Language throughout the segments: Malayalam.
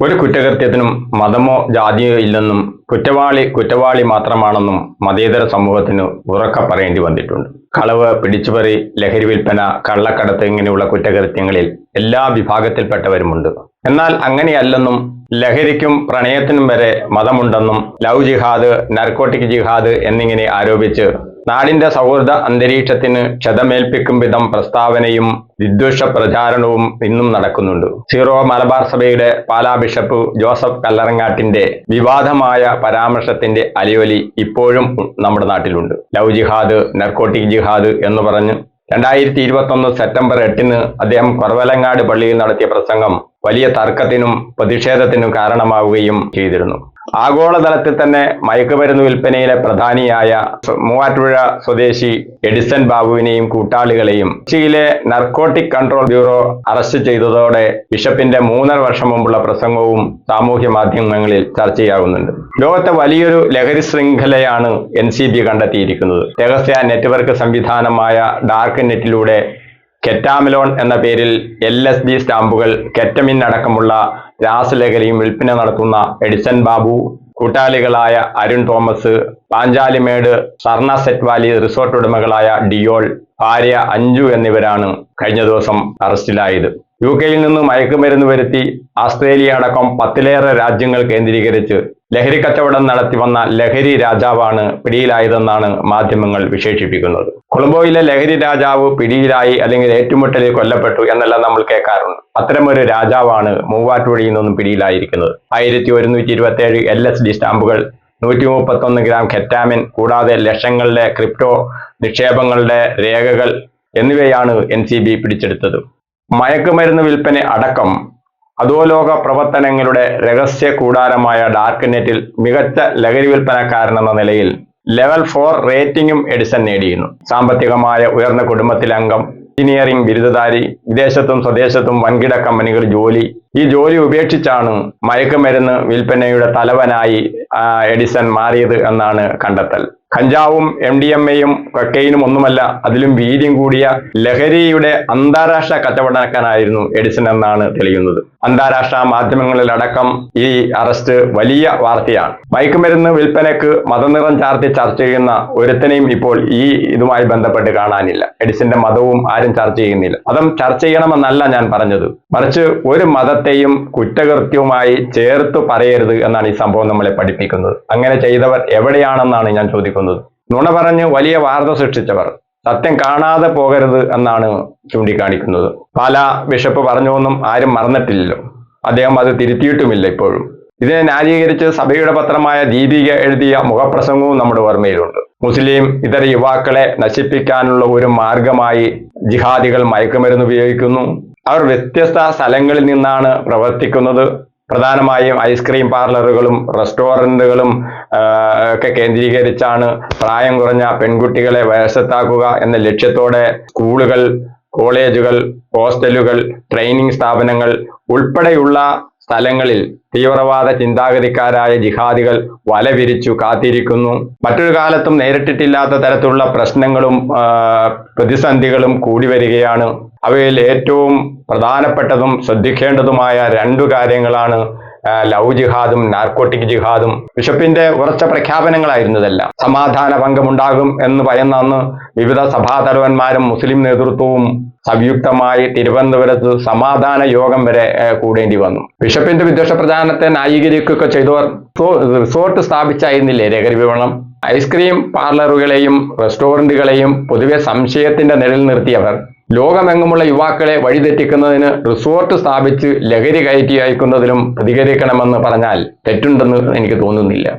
ഒരു കുറ്റകൃത്യത്തിനും മതമോ ജാതിയോ ഇല്ലെന്നും കുറ്റവാളി കുറ്റവാളി മാത്രമാണെന്നും മതേതര സമൂഹത്തിന് ഉറക്ക പറയേണ്ടി വന്നിട്ടുണ്ട്. കളവ് പിടിച്ചുപറി ലഹരി വിൽപ്പന കള്ളക്കടത്ത് ഇങ്ങനെയുള്ള കുറ്റകൃത്യങ്ങളിൽ എല്ലാ വിഭാഗത്തിൽപ്പെട്ടവരുമുണ്ട്. എന്നാൽ അങ്ങനെയല്ലെന്നും ലഹരിക്കും പ്രണയത്തിനും വരെ മതമുണ്ടെന്നും ലവ് ജിഹാദ് നർക്കോട്ടിക് ജിഹാദ് എന്നിങ്ങനെ ആരോപിച്ച് നാടിന്റെ സൗഹൃദ അന്തരീക്ഷത്തിന് ക്ഷതമേൽപ്പിക്കും വിധം പ്രസ്താവനയും വിദ്വേഷ പ്രചാരണവും ഇന്നും നടക്കുന്നുണ്ട്. സീറോ മലബാർ സഭയുടെ പാലാ ബിഷപ്പ് ജോസഫ് കല്ലറങ്ങാട്ടിന്റെ വിവാദമായ പരാമർശത്തിന്റെ അലിയൊലി ഇപ്പോഴും നമ്മുടെ നാട്ടിലുണ്ട്. ലവ് ജിഹാദ് നർക്കോട്ടിക് ജിഹാദ് എന്ന് പറഞ്ഞ് രണ്ടായിരത്തി ഇരുപത്തൊന്ന് സെപ്റ്റംബർ എട്ടിന് അദ്ദേഹം കുറവലങ്ങാട് പള്ളിയിൽ നടത്തിയ പ്രസംഗം വലിയ തർക്കത്തിനും പ്രതിഷേധത്തിനും കാരണമാവുകയും ചെയ്തിരുന്നു. ആഗോളതലത്തിൽ തന്നെ മയക്കുമരുന്ന് വിൽപ്പനയിലെ പ്രധാനിയായ മൂവാറ്റുപുഴ സ്വദേശി എഡിസൺ ബാബുവിനെയും കൂട്ടാളികളെയും കൊച്ചിയിലെ നർക്കോട്ടിക് കൺട്രോൾ ബ്യൂറോ അറസ്റ്റ് ചെയ്തതോടെ ബിഷപ്പിന്റെ മൂന്നര വർഷം മുമ്പുള്ള പ്രസംഗവും സാമൂഹ്യ മാധ്യമങ്ങളിൽ ചർച്ചയാകുന്നുണ്ട്. ലോകത്തെ വലിയൊരു ലഹരി ശൃംഖലയാണ് എൻ സി ബി കണ്ടെത്തിയിരിക്കുന്നത്. രഹസ്യ നെറ്റ്വർക്ക് സംവിധാനമായ ഡാർക്ക് നെറ്റിലൂടെ കെറ്റാമിലോൺ എന്ന പേരിൽ എൽ എസ് ഡി സ്റ്റാമ്പുകൾ കെറ്റമിൻ അടക്കമുള്ള രാസലഹരിയും വിൽപ്പന നടത്തുന്ന എഡിസൺ ബാബു കൂട്ടാളികളായ അരുൺ തോമസ് പാഞ്ചാലിമേട് സർണ സെറ്റ് വാലി റിസോർട്ട് ഉടമകളായ ഡിയോൾ ഭാര്യ അഞ്ജു എന്നിവരാണ് കഴിഞ്ഞ ദിവസം അറസ്റ്റിലായത്. യു കെയിൽ നിന്ന് മയക്കുമരുന്ന് വരുത്തി ആസ്ട്രേലിയ അടക്കം പത്തിലേറെ രാജ്യങ്ങൾ കേന്ദ്രീകരിച്ച് ലഹരി കച്ചവടം നടത്തി വന്ന ലഹരി രാജാവാണ് പിടിയിലായതെന്നാണ് മാധ്യമങ്ങൾ വിശേഷിപ്പിക്കുന്നത്. കൊളംബോയിലെ ലഹരി രാജാവ് പിടിയിലായി അല്ലെങ്കിൽ ഏറ്റുമുട്ടലിൽ കൊല്ലപ്പെട്ടു എന്നെല്ലാം നമ്മൾ കേൾക്കാറുണ്ട്. അത്തരമൊരു രാജാവാണ് മൂവാറ്റുപുഴയിൽ നിന്നും പിടിയിലായിരിക്കുന്നത്. ആയിരത്തി ഒരുന്നൂറ്റി ഇരുപത്തി ഏഴ് എൽ എസ് ഡി സ്റ്റാമ്പുകൾ നൂറ്റി മുപ്പത്തൊന്ന് ഗ്രാം കെറ്റാമിൻ കൂടാതെ ലക്ഷങ്ങളുടെ ക്രിപ്റ്റോ നിക്ഷേപങ്ങളുടെ രേഖകൾ എന്നിവയാണ് എൻ സി ബി പിടിച്ചെടുത്തത്. മയക്കുമരുന്ന് വിൽപ്പന അടക്കം അധോലോക പ്രവർത്തനങ്ങളുടെ രഹസ്യ കൂടാരമായ ഡാർക്ക് നെറ്റിൽ മികച്ച ലഹരി വിൽപ്പനക്കാരനെന്ന നിലയിൽ ലെവൽ ഫോർ റേറ്റിംഗും എഡിസൺ നേടിയിരുന്നു. സാമ്പത്തികമായ ഉയർന്ന കുടുംബത്തിലെ അംഗം എഞ്ചിനീയറിംഗ് ബിരുദധാരി വിദേശത്തും സ്വദേശത്തും വൻകിട കമ്പനികൾ ജോലി. ഈ ജോലി ഉപേക്ഷിച്ചാണ് മയക്കുമരുന്ന് വിൽപ്പനയുടെ തലവനായി എഡിസൺ മാറിയത് എന്നാണ് കണ്ടെത്തൽ. കഞ്ചാവും എം ഡി എം എയും കൊക്കൈനും ഒന്നുമല്ല അതിലും വീര്യം കൂടിയ ലഹരിയുടെ അന്താരാഷ്ട്ര കച്ചവടക്കാനായിരുന്നു എഡിസൺ എന്നാണ് തെളിയുന്നത്. അന്താരാഷ്ട്ര മാധ്യമങ്ങളിലടക്കം ഈ അറസ്റ്റ് വലിയ വാർത്തയാണ്. മയക്കുമരുന്ന് വിൽപ്പനക്ക് മതനിറം ചാർത്തി ചർച്ച ചെയ്യുന്ന ഒരുത്തനെയും ഇപ്പോൾ ഈ ഇതുമായി ബന്ധപ്പെട്ട് കാണാനില്ല. എഡിസന്റെ മതവും ആരും ചർച്ച ചെയ്യുന്നില്ല. മതം ചർച്ച ചെയ്യണമെന്നല്ല ഞാൻ പറഞ്ഞത്. മറിച്ച് ഒരു മതത്തെയും കുറ്റകൃത്യവുമായി ചേർത്ത് പറയരുത് എന്നാണ് ഈ സംഭവം നമ്മളെ പഠിപ്പിക്കുന്നത്. അങ്ങനെ ചെയ്തവർ എവിടെയാണെന്നാണ് ഞാൻ ചോദിക്കുന്നത്. നുണ പറഞ്ഞ് വലിയ വാർത്ത സൃഷ്ടിച്ചവർ. സത്യം കാണാതെ പോകരുത് എന്നാണ് ചൂണ്ടിക്കാണിക്കുന്നത്. പാല ബിഷപ്പ് പറഞ്ഞൊന്നും ആരും മറന്നിട്ടില്ലല്ലോ. അദ്ദേഹം അത് തിരുത്തിയിട്ടുമില്ല ഇപ്പോഴും. ഇതിനെ ന്യായീകരിച്ച് സഭയുടെ പത്രമായ ദീപിക എഴുതിയ മുഖപ്രസംഗവും നമ്മുടെ ഓർമ്മയിലുണ്ട്. മുസ്ലിം ഇതര യുവാക്കളെ നശിപ്പിക്കാനുള്ള ഒരു മാർഗമായി ജിഹാദികൾ മയക്കുമരുന്ന് ഉപയോഗിക്കുന്നു. അവർ വ്യത്യസ്ത സ്ഥലങ്ങളിൽ നിന്നാണ് പ്രവർത്തിക്കുന്നത്. പ്രധാനമായും ഐസ്ക്രീം പാർലറുകളും റെസ്റ്റോറന്റുകളും ഒക്കെ കേന്ദ്രീകരിച്ചാണ് പ്രായം കുറഞ്ഞ പെൺകുട്ടികളെ വയസ്സത്താക്കുക എന്ന ലക്ഷ്യത്തോടെ സ്കൂളുകൾ കോളേജുകൾ ഹോസ്റ്റലുകൾ ട്രെയിനിങ് സ്ഥാപനങ്ങൾ ഉൾപ്പെടെയുള്ള സ്ഥലങ്ങളിൽ തീവ്രവാദ ചിന്താഗതിക്കാരായ ജിഹാദികൾ വലവിരിച്ചു കാത്തിരിക്കുന്നു. മറ്റൊരു കാലത്തും നേരിട്ടിട്ടില്ലാത്ത തരത്തിലുള്ള പ്രശ്നങ്ങളും പ്രതിസന്ധികളും കൂടി വരികയാണ്. അവയിൽ ഏറ്റവും പ്രധാനപ്പെട്ടതും ശ്രദ്ധിക്കേണ്ടതുമായ രണ്ടു കാര്യങ്ങളാണ് ലവ് ജിഹാദും നാർക്കോട്ടിക് ജിഹാദും ബിഷപ്പിന്റെ ഉറച്ച പ്രഖ്യാപനങ്ങളായിരുന്നതെല്ലാം സമാധാന ഭംഗമുണ്ടാകും എന്ന് ഭയന്ന അന്ന് വിവിധ സഭാതലവന്മാരും മുസ്ലിം നേതൃത്വവും സംയുക്തമായി തിരുവനന്തപുരത്ത് സമാധാന യോഗം വരെ കൂടേണ്ടി വന്നു. ബിഷപ്പിന്റെ വിദ്വേഷ പ്രചാരണത്തെ ന്യായീകരിക്കുകയൊക്കെ ചെയ്തവർ റിസോർട്ട് സ്ഥാപിച്ചായിരുന്നില്ലേ ലഹരി വിപണനം ഐസ്ക്രീം പാർലറുകളെയും റെസ്റ്റോറന്റുകളെയും പൊതുവെ സംശയത്തിന്റെ നിഴൽ നിർത്തിയവർ ലോകമെങ്ങുമുള്ള യുവാക്കളെ വഴിതെറ്റിക്കുന്നതിന് റിസോർട്ട് സ്ഥാപിച്ച് ലഹരി കയറ്റി അയക്കുന്നതിലും പ്രതികരിക്കണമെന്ന് പറഞ്ഞാൽ തെറ്റുണ്ടെന്ന് എനിക്ക് തോന്നുന്നില്ല.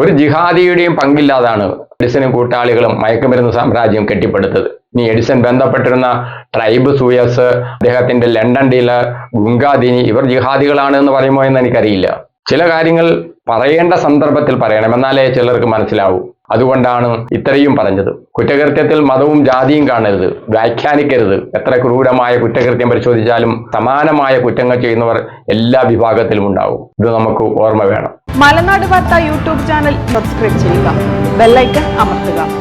ഒരു ജിഹാദിയുടെയും പങ്കില്ലാതാണ് എഡിസനും കൂട്ടാളികളും മയക്കുമരുന്ന് സാമ്രാജ്യം കെട്ടിപ്പടുത്തത്. ഇനി എഡിസൺ ബന്ധപ്പെട്ടിരുന്ന ട്രൈബ് സൂയസ് അദ്ദേഹത്തിന്റെ ലണ്ടൻ ഡീലർ ഗുങ്കാദിനി ഇവർ ജിഹാദികളാണ് എന്ന് പറയുമോ എന്ന് എനിക്കറിയില്ല. ചില കാര്യങ്ങൾ പറയേണ്ട സന്ദർഭത്തിൽ പറയണം. എന്നാലേ ചിലർക്ക് മനസ്സിലാവൂ. അതുകൊണ്ടാണ് ഇത്രയും പറഞ്ഞത്. കുറ്റകൃത്യത്തിൽ മതവും ജാതിയും കാണരുത്. വ്യാഖ്യാനിക്കരുത്. എത്ര ക്രൂരമായ കുറ്റകൃത്യം പരിശോധിച്ചാലും സമാനമായ കുറ്റങ്ങൾ ചെയ്യുന്നവർ എല്ലാ വിഭാഗത്തിലും ഉണ്ടാവും. ഇത് നമുക്ക് ഓർമ്മ വേണം. Malanad Vartha YouTube channel subscribe ചെയ്യുക. ബെല്ലൈക്കൺ അമർത്തുക.